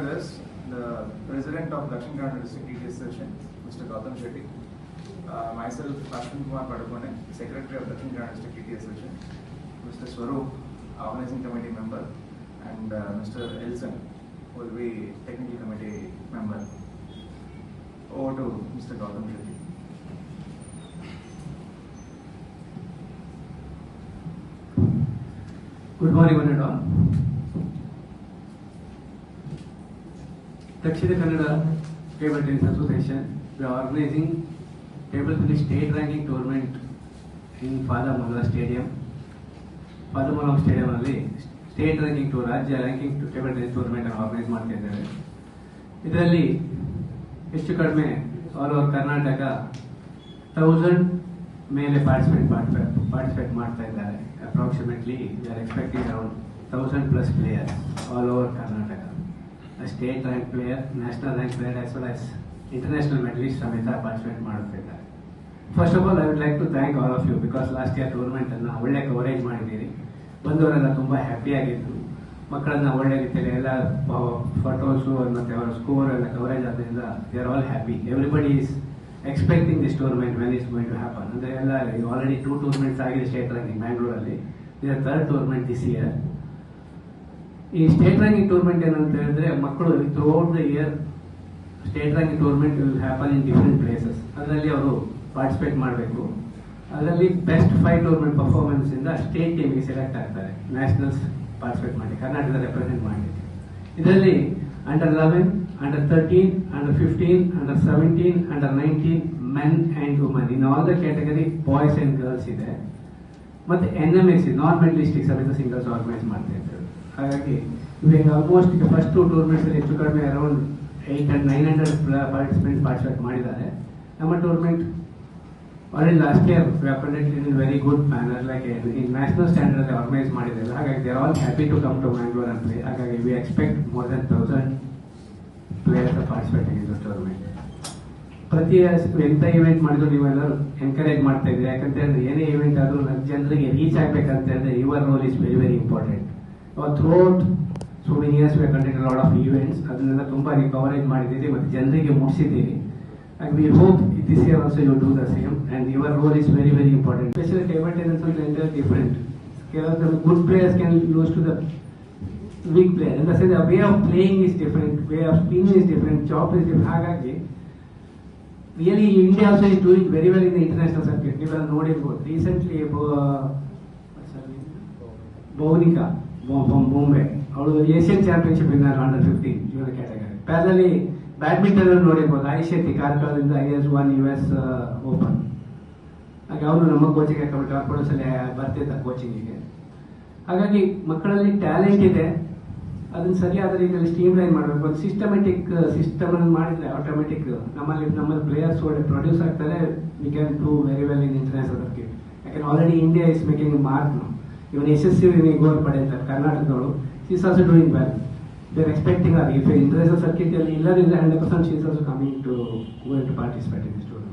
with us the president of Dakshin Kannada District TTS Association, Mr. Gautam Shetty. Uh, myself, Ashwin Kumar Padukone, Secretary of Dakshin Kannada District TTS Association. Mr. Swaroop, Organizing Committee member, and uh, Mr. Elson, who will be Technical Committee member. Over to Mr. Gautam Shetty. Good morning, one and all. Dakshina Kannada table Tennis association we are organising table tennis state ranking tournament in Fadamalala stadium Fadamalala ಸ್ಟೇಡಿಯಂನಲ್ಲಿ state ranking tour ರಾಜ್ಯ ranking table tennis tournament ಅನ್ನು organise ಮಾಡ್ತಾ ಇದ್ದಾರೆ. ಇದರಲ್ಲಿ ಹೆಚ್ಚು ಕಡಿಮೆ all over Karnataka thousand ಮೇಲೆ participate participate ಮಾಡ್ತಾ ಇದ್ದಾರೆ. Approximately we are expecting around thousand plus players all over Karnataka state rank player national rank player as well as international medalist ಸಮೇತ ಪಾರ್ಟಿಸಿಪೇಟ್ ಮಾಡುತ್ತಿದ್ದಾರೆ. First of all I would like to thank all of you because last year tournament ಅನ್ನ ಒಳ್ಳೆ coverage ಮಾಡಿದ್ದೀರಿ. ಬಂದವರೆಲ್ಲ ತುಂಬ happy ಆಗಿದ್ರು. ಮಕ್ಕಳನ್ನ ಒಳ್ಳೆ ರೀತಿಯಲ್ಲಿ ಎಲ್ಲ ಫೋಟೋಸು ಮತ್ತು ಅವರ ಸ್ಕೋರ್ ಎಲ್ಲ ಕವರೇಜ್ ಆದ್ದರಿಂದ they are all happy everybody is expecting this tournament when is going to happen ಅಂದರೆ ಎಲ್ಲ ಆಲ್ರೆಡಿ ಟೂ ಟೂರ್ನಮೆಂಟ್ಸ್ ಆಗಿದೆ ಸ್ಟೇಟ್ ರ್ಯಾಂಕಿಂಗ್ ಬ್ಯಾಂಗ್ಳೂರಲ್ಲಿ ಇದರ ಥರ್ಡ್ ಟೂರ್ನಮೆಂಟ್ ದಿಸ್ ಇಯರ್ ಈ ಸ್ಟೇಟ್ ರ್ಯಾಂಕಿಂಗ್ ಟೂರ್ನಮೆಂಟ್ ಏನಂತ ಹೇಳಿದ್ರೆ ಮಕ್ಕಳು throughout the year state ranking tournament will happen in different places ಅದರಲ್ಲಿ ಅವರು ಪಾರ್ಟಿಸಿಪೇಟ್ ಮಾಡಬೇಕು. ಅದರಲ್ಲಿ ಬೆಸ್ಟ್ ಫೈವ್ ಟೂರ್ನಮೆಂಟ್ ಪರ್ಫಾರ್ಮೆನ್ಸ್ ಇಂದ ಸ್ಟೇಟ್ ಟೀಮ್ಗೆ ಸೆಲೆಕ್ಟ್ ಆಗ್ತಾರೆ. ನ್ಯಾಷನಲ್ಸ್ ಪಾರ್ಟಿಸಿಪೇಟ್ ಮಾಡಿ ಕರ್ನಾಟಕದ ರೆಪ್ರೆಸೆಂಟ್ ಮಾಡಿ. ಇದರಲ್ಲಿ under eleven under thirteen under fifteen under seventeen under nineteen men and woman in all the category boys and girls ಇದೆ. ಮತ್ತೆ N M S C non medalist ಸಮೇತ singles organise ಮಾಡ್ತಾ ಇದ್ದಾರೆ. ಹಾಗಾಗಿ ಇವಾಗ ಆಲ್ಮೋಸ್ಟ್ ಈಗ ಫಸ್ಟ್ ಟು ಟೂರ್ನಮೆಂಟ್ಸಲ್ಲಿ ಹೆಚ್ಚು ಕಡಿಮೆ around eight and nine hundred participant participate ಮಾಡಿದ್ದಾರೆ. ನಮ್ಮ tournament already last year conducted in very good manner like in national standard organise ಮಾಡಿದ್ದಾರೆ. ಹಾಗಾಗಿ they are all happy to come to Mangalore ಅಂತ ಹಾಗಾಗಿ we expect more than thousand players participate in this tournament ಪ್ರತಿ ಎಂತ event ಮಾಡಿದ್ರು ನೀವೆಲ್ಲರೂ encourage ಮಾಡ್ತಾ ಇದ್ರಿ ಯಾಕಂತ ಹೇಳಿದ್ರೆ ಏನೇ ಇವೆಂಟ್ ಆದ್ರೂ ನನ್ನ ಜನರಿಗೆ ರೀಚ್ ಆಗ್ಬೇಕಂತ ಹೇಳಿದ್ರೆ your role is very very important throughout so many years conducted lot of events ಅದನ್ನೆಲ್ಲ ತುಂಬಾ ಕವರೇಜ್ ಮಾಡಿದ್ದೀರಿ ಮತ್ತೆ ಜನರಿಗೆ ಮುಗಿಸಿದ್ದೀರಿ I we hope it is year also you do the same and your role is very very important special table tennis ಅಂತ enter different ಕೆಲವೊಂದು good players can lose to the weak player ಅಂತ ಸರಿ way of playing is different way of spin is different job is different ಹಾಗಾಗಿ really India also is doing very well in the international circuit ನೀವೆಲ್ಲ ನೋಡಿರ್ಬೋದು recently Bhaunika Bombay ಅವಳು Asian championship winner under fifteen junior category ಪ್ಯಾರಲ್ಲಿ badminton ಅಲ್ಲಿ ನೋಡಿರ್ಬೋದು. Aishetty Shetty ಕಾರ್ಕಳದಿಂದ has won U S open ಹಾಗೆ ಅವರು ನಮ್ಮ coaching corporation ಬರ್ತಿದ್ದ ಕೋಚಿಂಗಿಗೆ ಹಾಗಾಗಿ ಮಕ್ಕಳಲ್ಲಿ ಟ್ಯಾಲೆಂಟ್ ಇದೆ. ಅದನ್ನ ಸರಿಯಾದ ರೀತಿಯಲ್ಲಿ ಸ್ಟೀಮ್ ಲೈನ್ ಮಾಡಬೇಕು. ಒಂದು ಸಿಸ್ಟಮೆಟಿಕ್ ಸಿಸ್ಟಮ್ ಅನ್ನು ಮಾಡಿದ್ರೆ ಆಟೋಮೆಟಿಕ್ ನಮ್ಮಲ್ಲಿ ನಮ್ಮಲ್ಲಿ ಪ್ಲೇಯರ್ಸ್ ಒಳ್ಳೆ ಪ್ರೊಡ್ಯೂಸ್ ಆಗ್ತಾರೆ. We can do very well in international cricket ಯಾಕೆಂದ್ರೆ already India is making mark even Yashasvi goal ಪಡೆಯುತ್ತಾರೆ. ಕರ್ನಾಟಕದವರು. She's also doing well they are expecting ಆಗಿ ಇಫ್ ಇಂಟರ್ನ್ಯಾಷನಲ್ ಸರ್ಕಿಟ್ ಅಲ್ಲಿ ಇಲ್ಲದಿದ್ರೆ hundred percent she's also coming to go to participate in tournament